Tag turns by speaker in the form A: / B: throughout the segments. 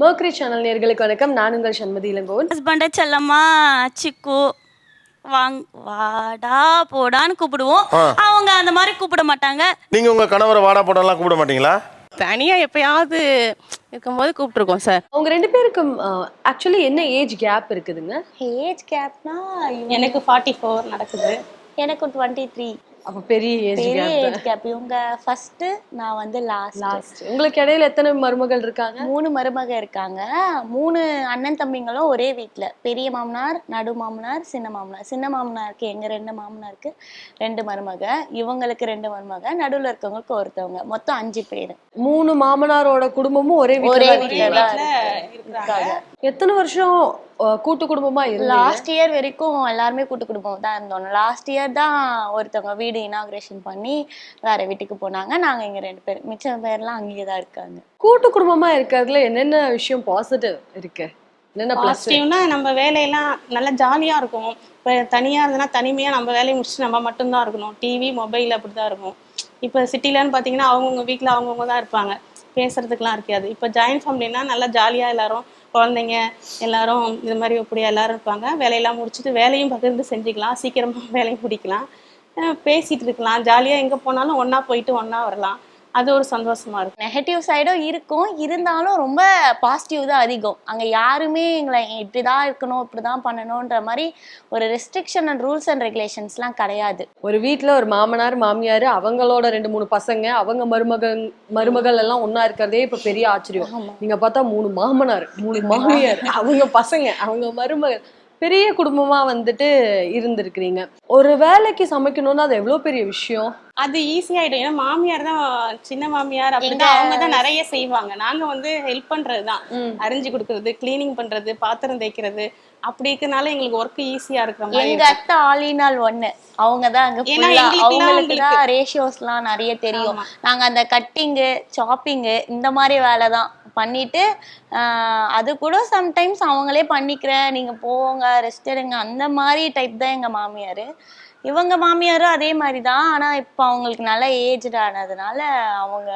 A: Mercury channel நேர்களுக்கு வணக்கம். நான் உங்கள் சண்மதி இளங்கோவன்
B: ஹஸ்பண்டை செல்லம்மா சிக்கு வாங் வாடா போடான்னு கூப்பிடுவோம். அவங்க அந்த மாதிரி கூப்பிட மாட்டாங்க.
C: நீங்க உங்க கணவரை வாடா போடலாம் கூப்பிட மாட்டீங்களா?
D: தனியா எப்பயாவது இருக்கும்போது கூப்பிட்டுருக்கோம் சார்.
A: அவங்க ரெண்டு பேருக்கும் ஆக்சுவலி என்ன ஏஜ் கேப் இருக்குதுங்க?
B: ஏஜ் கேப்னா
E: எனக்கு ஃபார்ட்டி ஃபோர் நடக்குது.
B: எனக்கு டுவெண்ட்டி த்ரீ
A: அப்ப பெரிய ஏஜ்
B: பெரிய ஏஜ் கேப் இவங்க ஃபர்ஸ்ட் நான் வந்து லாஸ்ட்
A: லாஸ்ட் உங்களுக்கு இடையில எத்தனை மருமகள் இருக்காங்க?
B: மூணு மருமக இருக்காங்க. மூணு அண்ணன் தம்பிங்களும் ஒரே வீட்ல. பெரிய மாமனார் நடு மாமனார் சின்ன மாமனார். சின்ன மாமனாருக்கு எங்க ரெண்டு மாமனாருக்கு ரெண்டு மருமக. இவங்களுக்கு ரெண்டு மருமக. நடுவுல இருக்கவங்களுக்கு ஒருத்தவங்க. மொத்தம் அஞ்சு பேர்.
A: மூணு மாமனாரோட குடும்பமும் ஒரே
B: ஒரே
A: வீட்டுல
B: வீட்ல இருக்காங்க.
A: எத்தனை வருஷம் கூட்டு குடும்பமா
B: லாஸ்ட் இயர் வரைக்கும் எல்லாருமே கூட்டு குடும்பம் தான் இருந்தோம். லாஸ்ட் இயர் தான் ஒருத்தவங்க வீடு இனாகிரேஷன் பண்ணி வேற வீட்டுக்கு போனாங்க. நாங்க இங்க ரெண்டு பேர் மிச்சம் பேர்லாம் அங்கேயே தான் இருக்காங்க.
A: கூட்டு குடும்பமா இருக்கிறதுல என்னென்ன விஷயம் பாசிட்டிவ் இருக்கு?
E: பாசிட்டிவ்னா நம்ம வேலையெல்லாம் நல்லா ஜாலியா இருக்கும். இப்போ தனியா இருந்ததுன்னா தனிமையா நம்ம வேலையை முடிச்சுட்டு நம்ம மட்டும்தான் இருக்கணும். டிவி மொபைல் அப்படி தான் இருக்கும். இப்போ சிட்டிலன்னு பார்த்தீங்கன்னா அவங்கவுங்க வீட்டில் அவங்கவுங்க தான் இருப்பாங்க. பேசுறதுக்குலாம் இருக்காது. இப்போ ஜாயின்ட் ஃபேமிலினா நல்லா ஜாலியா எல்லாரும் குழந்தைங்க எல்லாரும் இது மாதிரி அப்படியே எல்லாரும் இருப்பாங்க. வேலையெல்லாம் முடிச்சுட்டு வேலையும் பகிர்ந்து செஞ்சுக்கலாம். சீக்கிரமா வேலையும் முடிக்கலாம். பேசிட்டு இருக்கலாம். ஜாலியா எங்க போனாலும் ஒண்ணா போயிட்டு ஒண்ணா வரலாம். அது ஒரு சந்தோஷமா இருக்கும்.
B: நெகட்டிவ் சைடும் இருக்கும். இருந்தாலும் ரொம்ப பாசிட்டிவ் தான் அதிகம். அங்க யாருமே எங்களை இப்படிதான் இருக்கணும் இப்படிதான் பண்ணணும்ன்ற மாதிரி ஒரு ரெஸ்ட்ரிக்ஷன் அண்ட் ரூல்ஸ் அண்ட் ரெகுலேஷன்ஸ்லாம் கிடையாது.
A: ஒரு வீட்ல ஒரு மாமனார் மாமியார் அவங்களோட ரெண்டு மூணு பசங்க அவங்க மருமகன் மருமகள் எல்லாம் ஒண்ணா இருக்கிறதே இப்ப பெரிய ஆச்சரியம். நீங்க பார்த்தா மூணு மாமனார் மூணு மாமியார் அவங்க பசங்க அவங்க மருமகள். பெரிய குடும்பமா வந்துட்டு இருந்திருக்கிறீங்க. ஒரு வேலைக்கு சமைக்கணும்னா அது எவ்வளவு பெரிய விஷயம்?
E: அது ஈஸியாயிடும் ஏன்னா மாமியார் தான் சின்ன மாமியார் அப்படிதான் அவங்க தான் நிறைய செய்வாங்க. நாங்க வந்து ஹெல்ப் பண்றது தான் அரிஞ்சு கொடுக்கறது க்ளீனிங் பண்றது பாத்திரம் தேய்க்கிறது அப்படி இருக்கனால எங்களுக்கு ஒர்க் ஈஸியா இருக்கிற மாதிரி
B: எங்க அத்தை ஆலினால் ஒண்ணு அவங்க தான் அங்க அவங்களுக்கு தான்
E: உங்களுக்கு-
B: ரேஷியோஸ்லாம் நிறைய தெரியும். நாங்க அந்த கட்டிங்கு சாப்பிங்கு இந்த மாதிரி வேலை தான் பண்ணிட்டு அது கூட சம்டைம்ஸ் அவங்களே பண்ணிக்கிறேன் நீங்க போங்க ரெஸ்ட் எடுங்க அந்த மாதிரி டைப் தான் எங்க மாமியார். இவங்க மாமியாரும் அதே மாதிரி தான். ஆனால் இப்போ அவங்களுக்கு நல்ல ஏஜ்டு ஆனதுனால அவங்க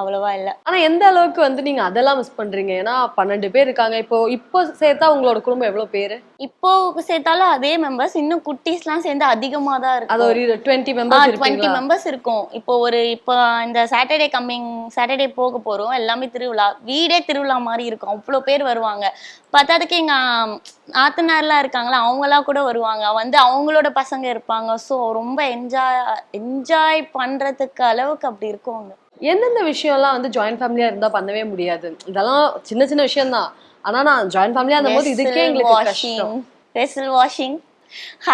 B: அவ்வளவா இல்லை.
A: ஆனா எந்த அளவுக்கு வந்து நீங்க அதெல்லாம் மிஸ் பண்றீங்க? ஏன்னா பன்னெண்டு பேர் இருக்காங்க. இப்போ இப்போ சேர்த்தா உங்களோட குடும்பம் எவ்வளவு பேரு?
B: இப்போ சேர்த்தாலும் அதே மெம்பர்ஸ் இன்னும் குட்டீஸ்லாம் சேர்ந்து அதிகமா தான்
A: அது
B: இருக்கும்
A: ஒரு டுவெண்ட்டி மெம்பர்ஸ்
B: டுவெண்ட்டி மெம்பர்ஸ் இருக்கும். இப்போ ஒரு இப்போ இந்த சாட்டர்டே கம்மிங் சாட்டர்டே போக போறோம். எல்லாமே திருவிழா வீடே திருவிழா மாதிரி இருக்கும். அவ்வளோ பேர் வருவாங்க. பத்தாதுக்கு எங்க ஆத்தனார்லாம் இருக்காங்களா? அவங்களாம் கூட வருவாங்க. வந்து அவங்களோட பசங்க இருப்பாங்க. ஸோ ரொம்ப என்ஜாய் என்ஜாய் பண்றதுக்கு அளவுக்கு அப்படி இருக்கும்
A: எந்தெந்த விஷயம்லாம் வந்து ஜாயிண்ட் ஃபேமிலியா இருந்தா பண்ணவே முடியாது. இதெல்லாம் சின்ன சின்ன விஷயம் தான் ஆனா நான் ஜாயிண்ட் ஃபேமிலியா அந்த போது இதுக்கே எங்களுக்கு கஷ்டம்.
B: வெசல் வாஷிங்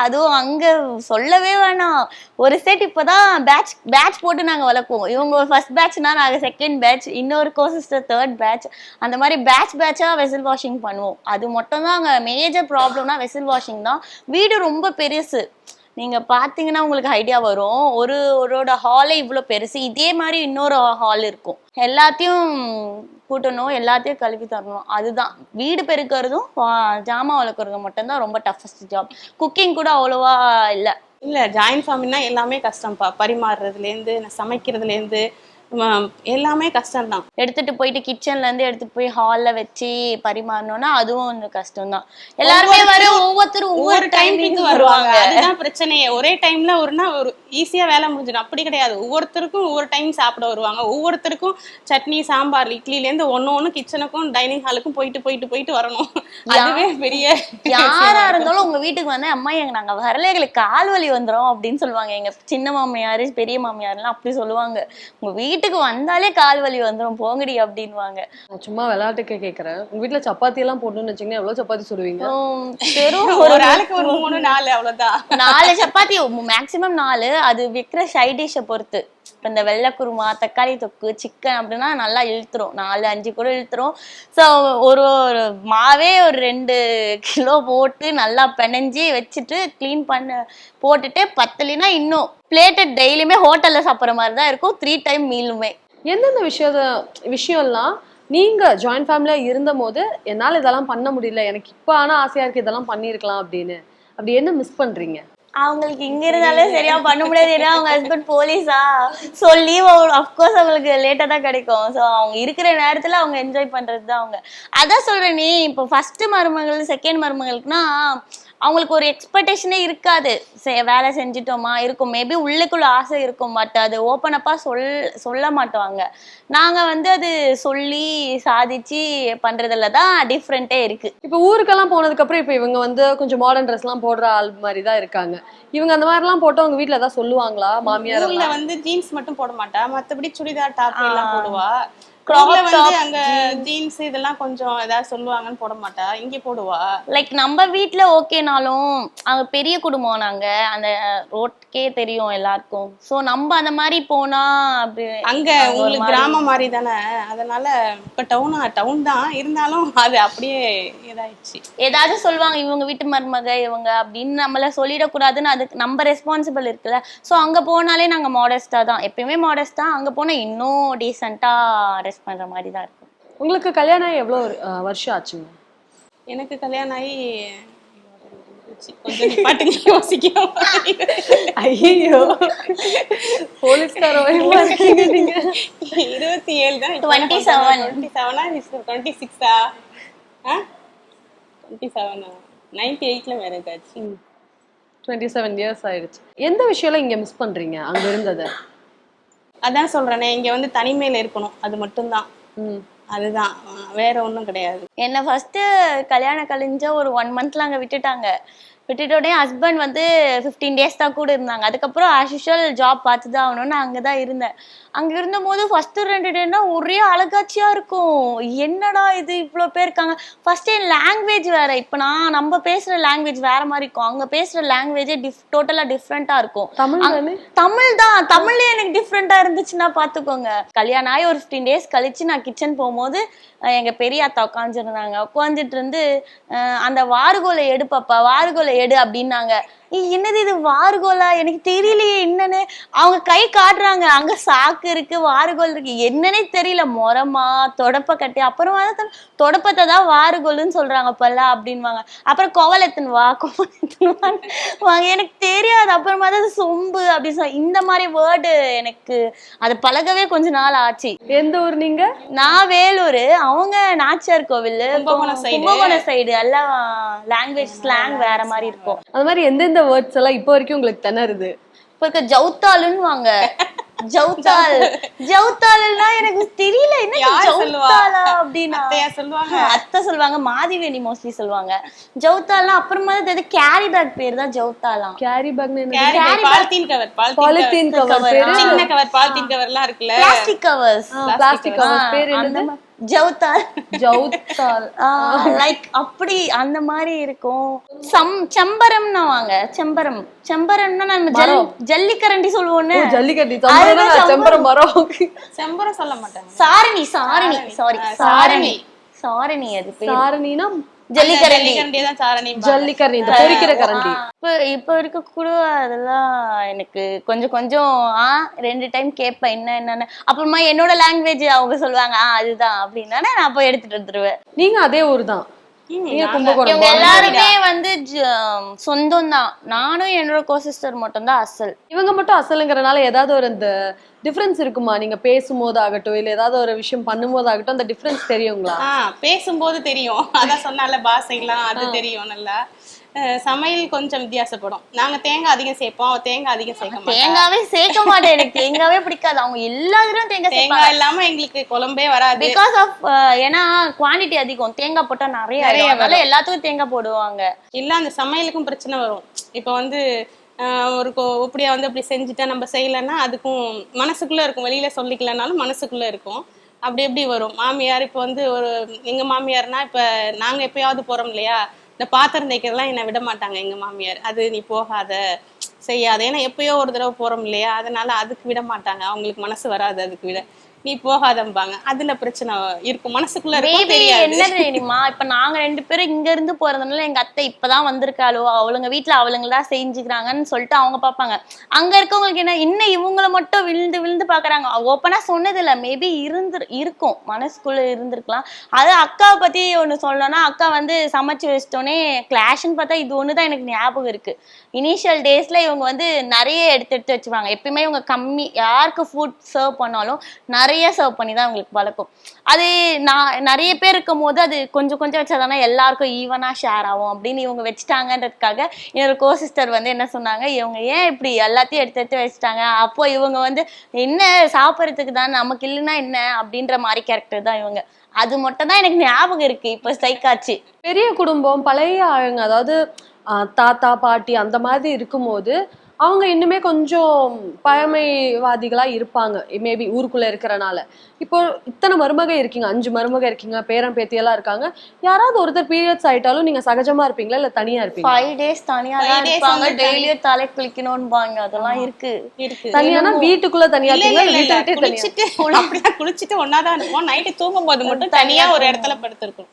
B: அதுவும் அங்க சொல்லவே வேணாம். ஒரு செட் இப்பதான் பேட்ச் பேட்ச் போட்டு நாங்க வளர்ப்போம் இவங்க ஒரு ஃபர்ஸ்ட் பேட்ச்னா நாங்க செகண்ட் பேட்ச் இன்னொரு கோ சிஸ்டர் தேர்ட் பேட்ச் அந்த மாதிரி பேட்ச் பேட்சா வெசல் வாஷிங் பண்ணுவோம். அது மட்டும் தான் அங்க மேஜர் ப்ராப்ளம்னா வெசல் வாஷிங் தான். வீடு ரொம்ப பெருசு. நீங்க பாத்தீங்கன்னா உங்களுக்கு ஐடியா வரும். ஒரு ஒருவோட ஹாலே இவ்வளோ பெருசு. இதே மாதிரி இன்னொரு ஹால் இருக்கும். எல்லாத்தையும் கூட்டணும் எல்லாத்தையும் கழுவி தரணும். அதுதான். வீடு பெருக்கிறதும் வா- ஜாமான் வளர்க்குறதும் மட்டும்தான் ரொம்ப டஃபஸ்ட் ஜாப் குக்கிங் கூட அவ்வளோவா இல்லை.
E: இல்ல ஜாயின்ட் ஃபேமிலினா எல்லாமே கஷ்டம்ப்பா பரிமாறுறதுல இருந்து எல்லாமே கஷ்டம்தான்.
B: எடுத்துட்டு போயிட்டு கிச்சன்ல இருந்து எடுத்துட்டு போய் ஹால்ல வச்சு பரிமாறணும்னா அதுவும் கொஞ்சம் கஷ்டம் தான் எல்லாருமே வரும் ஒவ்வொருத்தரும்
E: ஒவ்வொரு டைமுக்கு
B: டைம்
E: வருவாங்க. அதுதான் பிரச்சனையே. ஒரே டைம்ல ஒருனா ஒரு ஈஸியா வேலை முடிஞ்சிடும். அப்படி கிடையாது. ஒவ்வொருத்தருக்கும் ஒவ்வொரு டைம் சாப்பிட வருவாங்க. ஒவ்வொருத்தருக்கும் சட்னி சாம்பார் இட்லில இருந்து ஒண்ணு ஒண்ணு கிச்சனுக்கும் டைனிங் ஹாலுக்கும் போயிட்டு போயிட்டு போயிட்டு வரணும். அதுவே பெரிய
B: யாரா இருந்தாலும் உங்க வீட்டுக்கு வந்து அம்மா எங்க நாங்க வரல. எங்களுக்கு கால் வலி வந்துரும். அப்படின்னு சொல்லுவாங்க. எங்க சின்ன மாமியாரு பெரிய மாமியார்லாம் அப்படி சொல்லுவாங்க. உங்க வீட்டுக்கு வந்தாலே கால் வலி வந்துரும் போங்கடி அப்படின்வாங்க
A: நான் சும்மா விளையாட்டுக்கு கேக்குறேன். உங்க வீட்ல சப்பாத்தி எல்லாம் போட்டுன்னு வச்சீங்கன்னா எவ்வளவு சப்பாத்தி சுடுவீங்க?
B: வெறும்
E: ஒரு ஆளுக்கு ஒரு மூணு நாலு அவ்வளவுதான்.
B: நாலு சப்பாத்தி மேக்சிமம் நாலு. அது விற்கிற சைட் டிஷ்ஷை பொறுத்து. இப்போ இந்த வெள்ளை குருமா தக்காளி தொக்கு சிக்கன் அப்படின்னா நல்லா இழுத்துரும். நாலு அஞ்சு கூட இழுத்துரும். ஸோ ஒரு ஒரு மாவே ஒரு ரெண்டு கிலோ போட்டு நல்லா பிணைஞ்சி வச்சுட்டு க்ளீன் பண்ண போட்டுட்டு பத்தலைன்னா இன்னும் பிளேட்டட் டெய்லியுமே ஹோட்டல்ல சாப்பிட்ற மாதிரி தான் இருக்கும். த்ரீ டைம் மீலுமே
A: எந்தெந்த விஷயத்த விஷயம்லாம் நீங்க ஜாயிண்ட் ஃபேமிலியா இருந்தபோது என்னால் என்னால இதெல்லாம் பண்ண முடியல எனக்கு இப்போ ஆனால் ஆசையா இருக்கு இதெல்லாம் பண்ணிருக்கலாம் அப்படின்னு. அப்படி என்ன மிஸ் பண்றீங்க?
B: அவங்களுக்கு இங்க இருந்தாலே சரியா பண்ண முடியாது. ஏன்னா அவங்க ஹஸ்பண்ட் போலீஸா ஸோ லீவ் அஃப்கோர்ஸ் அவங்களுக்கு லேட்டா தான் கிடைக்கும். ஸோ அவங்க இருக்கிற நேரத்துல அவங்க என்ஜாய் பண்றதுதான் அவங்க. அதான் சொல்றேன் நீ இப்போ ஃபர்ஸ்ட் மருமகள் செகண்ட் மருமகளுக்குனா அவங்களுக்கு ஒரு எக்ஸ்பெக்டேஷனே இருக்காது. வேலை செஞ்சிட்டோமா? இருக்கும். மேபி உள்ளுக்குள்ள ஆசை இருக்கும் பட் அது ஓப்பன் அப்பா சொல் சொல்ல மாட்டாங்க நாங்க வந்து அது சொல்லி சாதிச்சு பண்றதுல தான் டிஃப்ரெண்ட்டே இருக்கு.
A: இப்போ ஊருக்கெல்லாம் போனதுக்கு அப்புறம் இப்போ இவங்க வந்து கொஞ்சம் மாடர்ன் ட்ரெஸ் எல்லாம் போடுற ஆள் மாதிரி தான் இருக்காங்க. இவங்க அந்த மாதிரி எல்லாம் போட்டு அவங்க வீட்ல ஏதாவது சொல்லுவாங்களா? மாமியார்
E: ஊர்ல வந்து ஜீன்ஸ் மட்டும் போட மாட்டா. மத்தபடி சுடிதார் டாப் எல்லாம் போடுவா. ஜீன்ஸ் இதெல்லாம் கொஞ்சம் ஏதாவது சொல்லுவாங்கன்னு போட மாட்டா? இங்க போடுவா?
B: லைக் நம்ம வீட்ல ஓகேனாலும் அங்க பெரிய குடும்பம் நாங்க அந்த ரோட்கே தெரியும் எல்லாருக்கும். சோ நம்ம அந்த மாதிரி போனா அப்படி
E: அங்க உங்களுக்கு கிராமம் மாதிரி தானே அதனால இப்ப டவுனா டவுன் தான். இருந்தாலும் அது அப்படியே இதாயிடுச்சு.
B: ஏதாவது சொல்லுவாங்க இவங்க வீட்டு மருமக இவங்க அப்படின்னு நம்மள சொல்லிடக்கூடாதுன்னு அதுக்கு நம்ம ரெஸ்பான்சிபிள் இருக்குல்ல. சோ அங்க போனாலே நாங்க மாடஸ்டா தான். எப்பயுமே மாடஸ்டா அங்க போனா இன்னும் டீசெண்டா ரெஸ்ட் பண்ற மாதிரி தான் இருக்கும்.
A: உங்களுக்கு கல்யாணம் ஆகி எவ்வளோ ஒரு, அஹ், வருஷம் ஆச்சுங்க?
E: எனக்கு கல்யாணம் ஆகி கொஞ்சம்
A: ஐயோ போலீஸ்கார வயமா இருக்கீங்க நீங்க?
E: இருபத்தி ஏழு தான்
B: 27.
E: டுவெண்ட்டி செவனா டுவெண்ட்டி சிக்ஸா டுவெண்ட்டி செவனா நைன்டி எயிட்ல மேரேஜ் ஆச்சு
A: டுவெண்ட்டி செவன் இயர்ஸ் ஆயிடுச்சு. எந்த விஷயம்லாம் இங்க மிஸ் பண்றீங்க? அங்க இருந்ததை?
E: அதான் சொல்றேனே இங்க வந்து தனிமையில இருக்கணும். அது மட்டும்தான்.
A: ம்.
E: அதுதான். வேற ஒண்ணும் கிடையாது.
B: என்ன ஃபர்ஸ்ட் கல்யாணம் கழிஞ்ச ஒரு ஒன் மந்த்ல அங்க விட்டுட்டாங்க. விட்டுட்ட உடனே ஹஸ்பண்ட் வந்து ஃபிஃப்டீன் டேஸ் தான் கூட இருந்தாங்க. அதுக்கப்புறம் ஆஸ் யூஷுவல் ஜாப் பார்த்து தான் ஆகணும்னு அங்கே தான் இருந்தேன். அங்கே இருந்தபோது ஃபர்ஸ்ட் ரெண்டு டேனா ஒரே அழகாட்சியா இருக்கும். என்னடா இது இவ்வளோ பேர் இருக்காங்க? ஃபர்ஸ்ட் என் லாங்குவேஜ் வேற. இப்போ நான் நம்ம பேசுற லாங்குவேஜ் வேற மாதிரி இருக்கும். அங்கே பேசுற லாங்குவேஜே டிஃப் டோட்டலாக டிஃப்ரெண்ட்டாக இருக்கும்.
A: தமிழ்
B: தமிழ் தான். தமிழ்ல எனக்கு டிஃப்ரெண்டா இருந்துச்சுன்னா பாத்துக்கோங்க கல்யாணம் ஆகி ஒரு ஃபிஃப்டீன் டேஸ் கழிச்சு நான் கிச்சன் போகும்போது எங்க பெரிய அத்தா உட்காந்துருந்தாங்க உட்காந்துட்டு இருந்து அந்த வாறுகோலை எடு பாப்பா வாறுகோலை எடு அப்படின்னாங்க. என்னது இது வாறுகோலா எனக்கு தெரியலையே என்னன்னு? அவங்க கை காட்டுறாங்க. அங்க சாக்கு இருக்கு வாறுகோல் இருக்கு. என்னன்னே தெரியல. மொரமா தொடப்ப கட்டி அப்புறமா தான் தொடப்பத்தை தான் வாறுகோல்னு சொல்றாங்க பல்ல அப்படின்வாங்க அப்புறம் கோவல் எத்துன்னு வா கோவல் எத்துன்னு வாங்க. எனக்கு தெரியாது. அப்புறமா தான் அது சொம்பு அப்படின்னு சொல்லி இந்த மாதிரி வேர்டு எனக்கு அது பழகவே கொஞ்ச நாள் ஆச்சு.
A: எந்த ஊர் நீங்க?
B: நான் வேலூர். அவங்க நாச்சியார் கோவில்
E: கும்பகோணம்
B: சைடு எல்லாம் லாங்குவேஜ் ஸ்லாங் வேற மாதிரி இருக்கும்.
A: அந்த மாதிரி எந்தெந்த வேர்ட்ஸ் எல்லாம் இப்போ வரைக்கும் உங்களுக்கு திணறுது?
B: இப்ப இருக்க ஜவுத்தாலுன்னு வாங்க ஜவுத்தால் ஜவுத்தாலுன்னா எனக்கு தெரியல. என்ன? ஜவுத்தாலா அப்படின்னா?
E: அத்தையா சொல்லுவாங்க.
B: அத்தை சொல்லுவாங்க மாதிவேணி மோஸ்ட்லி சொல்லுவாங்க. ஜவுத்தாலாம் அப்புறமா தான் தெரியுது கேரி பேக் பேர் தான் ஜவுத்தாலாம்
A: கேரி என்ன
E: பாலித்தீன் கவர் பாலித்தீன்
A: கவர்
E: சின்ன கவர் பாலித்தீன் கவர்லாம் இருக்குல்ல.
B: பிளாஸ்டிக் கவர்ஸ்
A: பிளாஸ்டிக் கவர் பேர் என்னது?
B: ஜவுத்தால்
A: ஜவுத்தால்
B: லைக் அப்படி அந்த மாதிரி இருக்கும். சம் செம்பரம்னா வாங்க செம்பரம். செம்பரம்னா நம்ம ஜல் ஜல்லிக்கரண்டி
A: தம்பரம்
B: அதுதான்
A: செம்பரம். மரம்.
E: செம்பரம் சொல்ல மாட்டாங்க.
B: சாரணி சாரணி. சாரி சாரணி. சாரணி அது பேர்.
A: சாரணினா
B: ஜல்லிக்கரண்டி.
E: ஜல்லிக்கரண்டி
A: இந்த பொரிக்கிற கரண்டி.
B: இப்ப இப்ப இருக்க கூட அதெல்லாம் எனக்கு கொஞ்சம் கொஞ்சம் ஆ ரெண்டு டைம் கேட்பேன். என்ன என்னன்னு. அப்புறமா என்னோட லாங்குவேஜ் அவங்க சொல்லுவாங்க ஆ அதுதான் அப்படின்னா நான் போய் எடுத்துட்டு வந்துருவேன்.
A: நீங்க அதே ஊர் தான் நீங்க கும்பகோணம்
B: இவங்க எல்லாருமே வந்து சொந்தம் தான் நானும் என்னோட கோ சிஸ்டர் மட்டும் தான் அசல்.
A: இவங்க மட்டும் அசலுங்கிறனால ஏதாவது ஒரு இந்த டிஃபரன்ஸ் இருக்குமா? நீங்க பேசும்போது ஆகட்டும் இல்ல ஏதாவது ஒரு விஷயம் பண்ணும்போது ஆகட்டும் அந்த டிஃபரன்ஸ் தெரியுங்களா?
E: பேசும்போது தெரியும். அதான் சொன்னால பாசைலாம் அது தெரியும் நல்லா சமையல் கொஞ்சம் வித்தியாசப்படும். நாங்க தேங்காய் அதிகம் சேர்ப்போம் அவ தேங்காய் அதிகம் சேர்க்க
B: தேங்காவே சேர்க்க மாட்டேன் எனக்கு தேங்காவே பிடிக்காது. அவங்க எல்லாரும் தேங்காய்
E: தேங்காய் இல்லாம எங்களுக்கு குழம்பே வராது.
B: பிகாஸ் ஆஃப் ஏன்னா குவாண்டிட்டி அதிகம். தேங்காய் போட்டா நிறைய
E: நிறைய
B: எல்லாத்துக்கும் தேங்காய் போடுவாங்க.
E: இல்ல அந்த சமையலுக்கும் பிரச்சனை வரும். இப்ப வந்து ஒரு கொ- இப்படியா வந்து அப்படி செஞ்சுட்டா நம்ம செய்யலைன்னா அதுக்கும் மனசுக்குள்ளே இருக்கும். வெளியில் சொல்லிக்கலனாலும் மனசுக்குள்ளே இருக்கும். அப்படி எப்படி வரும்? மாமியார் இப்போ வந்து ஒரு எங்கள் மாமியார்னா இப்போ நாங்கள் எப்பயாவது போகிறோம் இல்லையா? இந்த பாத்திரம் தேய்க்கிறதுலாம் என்னை விட மாட்டாங்க எங்கள் மாமியார். அது நீ போகாத செய்யாத. ஏன்னா எப்பயோ ஒரு தடவை போகிறோம் இல்லையா? அதனால அதுக்கு விட மாட்டாங்க. அவங்களுக்கு மனசு வராது அதுக்கு விட. நீ போகாதம்பாங்க. அதுல பிரச்சனை இருக்கும். மனசுக்குள்ள
B: என்ன தெரியுமா? இப்ப நாங்க ரெண்டு பேரும் இங்க இருந்து போறதுனால எங்க அத்தை இப்பதான் வந்திருக்காளோ அவளுங்க வீட்டுல அவளுங்க தான் செஞ்சுக்கிறாங்கன்னு சொல்லிட்டு அவங்க பாப்பாங்க அங்க இருக்கவங்களுக்கு என்ன இன்னும் இவங்கள மட்டும் விழுந்து விழுந்து பாக்குறாங்க ஓப்பனா சொன்னது இல்ல மேபி இருந்து இருக்கும். மனசுக்குள்ள இருந்திருக்கலாம். அது அக்காவை பத்தி ஒண்ணு சொல்லணும்னா அக்கா வந்து சமைச்சு வச்சிட்டோன்னே கிளாஷ்னு பார்த்தா இது ஒண்ணுதான் எனக்கு ஞாபகம் இருக்கு. இனிஷியல் டேஸ்ல இவங்க வந்து நிறைய எடுத்து எடுத்து வச்சுப்பாங்க. எப்பயுமே இவங்க கம்மி யாருக்கு ஃபுட் சர்வ் பண்ணாலும் நிறைய நிறைய சர்வ் பண்ணி தான் அவங்களுக்கு பழக்கம் அது நான் நிறைய பேர் இருக்கும் போது அது கொஞ்சம் கொஞ்சம் வச்சாதானே எல்லாருக்கும் ஈவனாக ஷேர் ஆகும். அப்படின்னு இவங்க வச்சுட்டாங்கன்றதுக்காக என்னோட கோ சிஸ்டர் வந்து என்ன சொன்னாங்க இவங்க ஏன் இப்படி எல்லாத்தையும் எடுத்து எடுத்து வச்சுட்டாங்க? அப்போ இவங்க வந்து என்ன சாப்பிட்றதுக்கு தான் நமக்கு இல்லைன்னா என்ன? அப்படின்ற மாதிரி கேரக்டர் தான் இவங்க. அது மட்டும் தான் எனக்கு ஞாபகம் இருக்கு இப்போ சைக்காட்சி
A: பெரிய குடும்பம் பழைய ஆளுங்க அதாவது தாத்தா பாட்டி அந்த மாதிரி இருக்கும்போது அவங்க இன்னுமே கொஞ்சம் பழமைவாதிகளா இருப்பாங்க. மேபி ஊருக்குள்ள இருக்கிறனால. இப்போ இத்தனை மருமக இருக்கீங்க அஞ்சு மருமக இருக்கீங்க பேரன் பேத்தியெல்லாம் இருக்காங்க. யாராவது ஒருத்தர் பீரியட்ஸ் ஆயிட்டாலும் நீங்க சகஜமா இருப்பீங்களா? இல்ல தனியா இருப்பீங்களா?
B: ஃபைவ் டேஸ் தனியா
E: Five
B: தான்
E: days
B: இருப்பாங்க. டெய்லியும் தலை குளிக்கணும்பாங்க. அதெல்லாம் இருக்கு.
E: இருக்கு.
A: தனியானா வீட்டுக்குள்ள தனியா
E: இல்ல,
A: வீட்டை
E: குளிச்சிட்டு அப்படிதான் குளிச்சிட்டு ஒன்னாதான் இருப்போம். நைட்டு தூங்கும் போது மட்டும் தனியா ஒரு இடத்துல படுத்திருக்கும்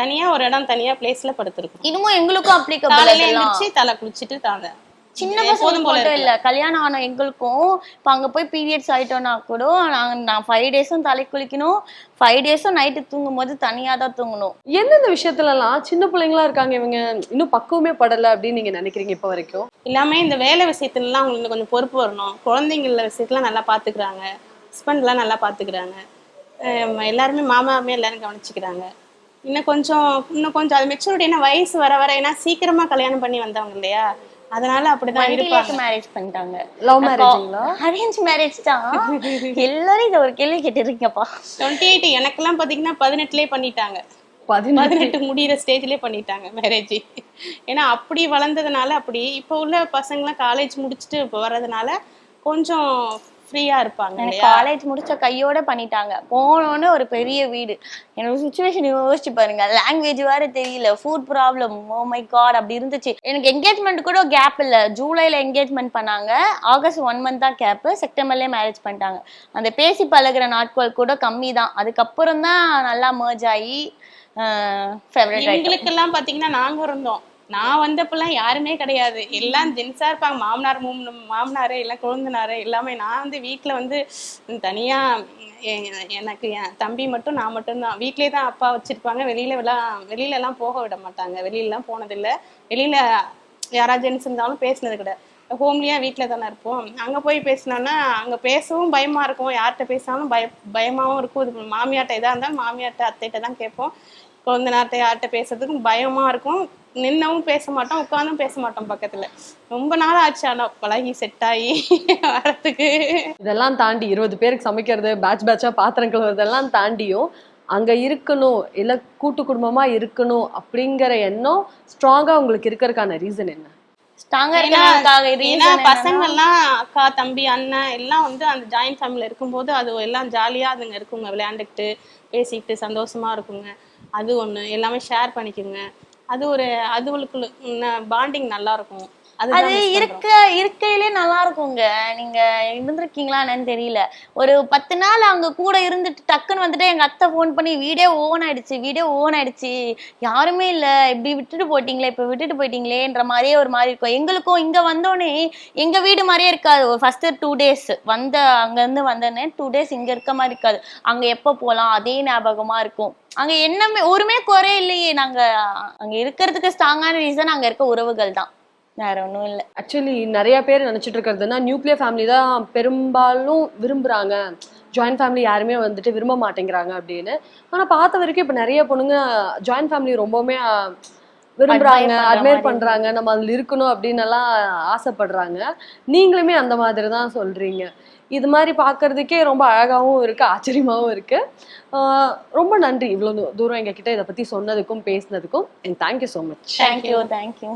E: தனியா ஒரு இடம் தனியா பிளேஸ்ல படுத்திருக்கும்
B: இன்னமும் எங்களுக்கும் அப்ளிகபிள்
E: காலையில எழுந்திரிச்சு தலை குளிச்சிட்டு தாங்க.
B: சின்ன பசங்க மட்டும் இல்ல கல்யாணம் ஆன எங்களுக்கும் இப்ப அங்க போய் பீரியட்ஸ் ஆயிட்டோம்னா கூட நாங்க நான் ஃபைவ் டேஸும் தலை குளிக்கணும். ஃபைவ் டேஸும் நைட்டு தூங்கும் போது தனியா தான் தூங்கணும்.
A: எந்தெந்த விஷயத்துல எல்லாம் சின்ன பிள்ளைங்களா இருக்காங்க இவங்க இன்னும் பக்குவமே படல அப்படின்னு நீங்க நினைக்கிறீங்க இப்ப வரைக்கும்?
E: எல்லாமே இந்த வேலை விஷயத்துலலாம் அவங்களுக்கு இன்னும் கொஞ்சம் பொறுப்பு வரணும். குழந்தைங்கள விஷயத்துல நல்லா பாத்துக்கிறாங்க. ஹஸ்பண்ட்லாம் நல்லா பாத்துக்கிறாங்க. எல்லாருமே மாமாவே எல்லாரும் கவனிச்சுக்கிறாங்க. இன்னும் கொஞ்சம் இன்னும் கொஞ்சம் அது மெச்சூரிட்டி ஏன்னா வயசு வர வர ஏன்னா சீக்கிரமா கல்யாணம் பண்ணி வந்தவங்க இல்லையா? அதனால அப்படிதான் இருப்பாங்க.
B: மேரேஜ் பண்ணிட்டாங்க.
A: லவ் மேரேஜுங்களா
B: அரேஞ்ச் மேரேஜ் தான். எல்லாரும் இத ஒரு கேள்வி கேட்டிருக்கீங்கப்பா.
E: டுவெண்ட்டி எயிட் எனக்கெல்லாம் பாத்தீங்கன்னா பதினெட்டுலயே பண்ணிட்டாங்க.
A: பதினெட்டு.
E: பதினெட்டு முடியிற ஸ்டேஜ்லயே பண்ணிட்டாங்க மேரேஜ் ஏன்னா அப்படி வளர்ந்ததுனால அப்படி இப்போ உள்ள பசங்களாம் காலேஜ் முடிச்சுட்டு இப்போ வர்றதுனால கொஞ்சம் ஃப்ரீயா இருப்பாங்க
B: காலேஜ் முடிச்ச கையோட பண்ணிட்டாங்க. போனோன்னு ஒரு பெரிய வீடு. என்னோட சுச்சுவேஷன் யோசிச்சு பாருங்க. லாங்குவேஜ் வேற தெரியல. Food problem oh my god அப்படி இருந்துச்சு. எனக்கு என்கேஜ்மெண்ட் கூட கேப் இல்ல. ஜூலைல என்கேஜ்மெண்ட் பண்ணாங்க. ஆகஸ்ட் ஒன் மந்த் தான் கேப் செப்டம்பர்லயே மேரேஜ் பண்ணிட்டாங்க. அந்த பேசி பழகுற நாட்கள் கூட கம்மி தான். அதுக்கப்புறம் தான் நல்லா merge ஆகி ஃபேவரட்
E: எங்களுக்கெல்லாம் பாத்தீங்கன்னா நாங்க இருந்தோம். நான் வந்தப்பெல்லாம் யாருமே கிடையாது. எல்லாம் ஜென்ஸா இருப்பாங்க. மாமனார் மூம் மாமனாரு எல்லாம் குழந்தனாரு எல்லாமே. நான் வந்து வீட்டில் வந்து தனியா எனக்கு என் தம்பி மட்டும் நான் மட்டும்தான். வீட்லேயே தான் அப்பா வச்சிருப்பாங்க. வெளியில எல்லாம் வெளியில எல்லாம் போக விட மாட்டாங்க. வெளியிலலாம் போனதில்லை. வெளியில் வெளியில யாராவது ஜென்ஸ் இருந்தாலும் பேசினது கிடையாது ஹோம்லியா வீட்டில் தானே இருப்போம். அங்கே போய் பேசினோன்னா அங்கே பேசவும் பயமா இருக்கும். யார்கிட்ட பேசினாலும் பய பயமாகவும் இருக்கும். இது மாமியார்ட்ட எதாக இருந்தாலும் மாமியார்ட்ட அத்தைகிட்ட தான் கேட்போம். குழந்த நேரத்தை யார்கிட்ட பேசுறதுக்கும் பயமா இருக்கும். நின்னவும் பேச மாட்டோம் உட்காந்தும் பேச மாட்டோம் பக்கத்துல. ரொம்ப நாள் ஆச்சு ஆனா பழகி செட் ஆகி வரதுக்கு
A: இதெல்லாம் தாண்டி இருபது பேருக்கு சமைக்கிறது பேட்ச் பேட்சா பாத்திரம் கழுவுறதெல்லாம் தாண்டியும் அங்க இருக்கணும் இல்ல கூட்டு குடும்பமா இருக்கணும் அப்படிங்கிற எண்ணம் ஸ்ட்ராங்கா உங்களுக்கு இருக்கறதுக்கான ரீசன் என்ன?
B: ஸ்ட்ராங்கா
E: ஏன்னா பசங்கள்லாம் அக்கா தம்பி அண்ணன் எல்லாம் வந்து அந்த ஜாயிண்ட் ஃபேமிலில இருக்கும்போது அது எல்லாம் ஜாலியா அதுங்க இருக்குங்க விளையாண்டுக்கிட்டு பேசிக்கிட்டு சந்தோஷமா இருக்குங்க. அது ஒன்று எல்லாமே ஷேர் பண்ணிக்குங்க. அது ஒரு அதுகளுக்குள்ள பாண்டிங் நல்லாயிருக்கும்
B: அது. இருக்க இருக்கையிலே நல்லா இருக்குங்க நீங்க இருந்திருக்கீங்களா என்னன்னு தெரியல. ஒரு பத்து நாள் அங்க கூட இருந்துட்டு டக்குன்னு வந்துட்டு எங்க அத்தை ஃபோன் பண்ணி வீடே ஓன் ஆயிடுச்சு வீடே ஓன் ஆயிடுச்சு. யாருமே இல்ல. இப்படி விட்டுட்டு போயிட்டீங்களே இப்ப விட்டுட்டு போயிட்டீங்களேன்ற மாதிரியே ஒரு மாதிரி இருக்கும். எங்களுக்கும் இங்க வந்தோடனே எங்க வீடு மாதிரியே இருக்காது. ஃபர்ஸ்ட் டூ டேஸ் வந்த அங்க இருந்து வந்தோடனே டூ டேஸ் இங்க இருக்க மாதிரி இருக்காது. அங்க எப்ப போலாம் அதே ஞாபகமா இருக்கும். அங்க என்னமே ஒருமே குறை இல்லையே. நாங்க அங்க இருக்கிறதுக்கு ஸ்ட்ராங்கான ரீசன் அங்க இருக்க உறவுகள் தான். வேற ஒண்ணும் இல்ல.
A: ஆக்சுவலி நிறைய பேர் நினைச்சிட்டு இருக்கிறதுனா நியூக்ளியர் ஃபேமிலி தான் பெரும்பாலும் விரும்புறாங்க. ஜாயின்ட் ஃபேமிலி யாருமே வந்துட்டு விரும்ப மாட்டேங்கிறாங்க அப்படின்னு. ஆனா பார்த்த வரைக்கும் இப்ப நிறைய பொண்ணுங்க ஜாயின்ட் ஃபேமிலி ரொம்பவுமே விரும்புறாங்க அட்மையர் பண்றாங்க நம்ம அதுல இருக்கணும் அப்படின்னு எல்லாம் ஆசைப்படுறாங்க. நீங்களுமே அந்த மாதிரி தான் சொல்றீங்க. இது மாதிரி பார்க்கிறதுக்கே ரொம்ப அழகாவும் இருக்கு ஆச்சரியமாவும் இருக்கு. ரொம்ப நன்றி இவ்வளவு தூரம் எங்க கிட்ட இதை பத்தி சொன்னதுக்கும் பேசினதுக்கும். Thank you so much
B: thank you thank you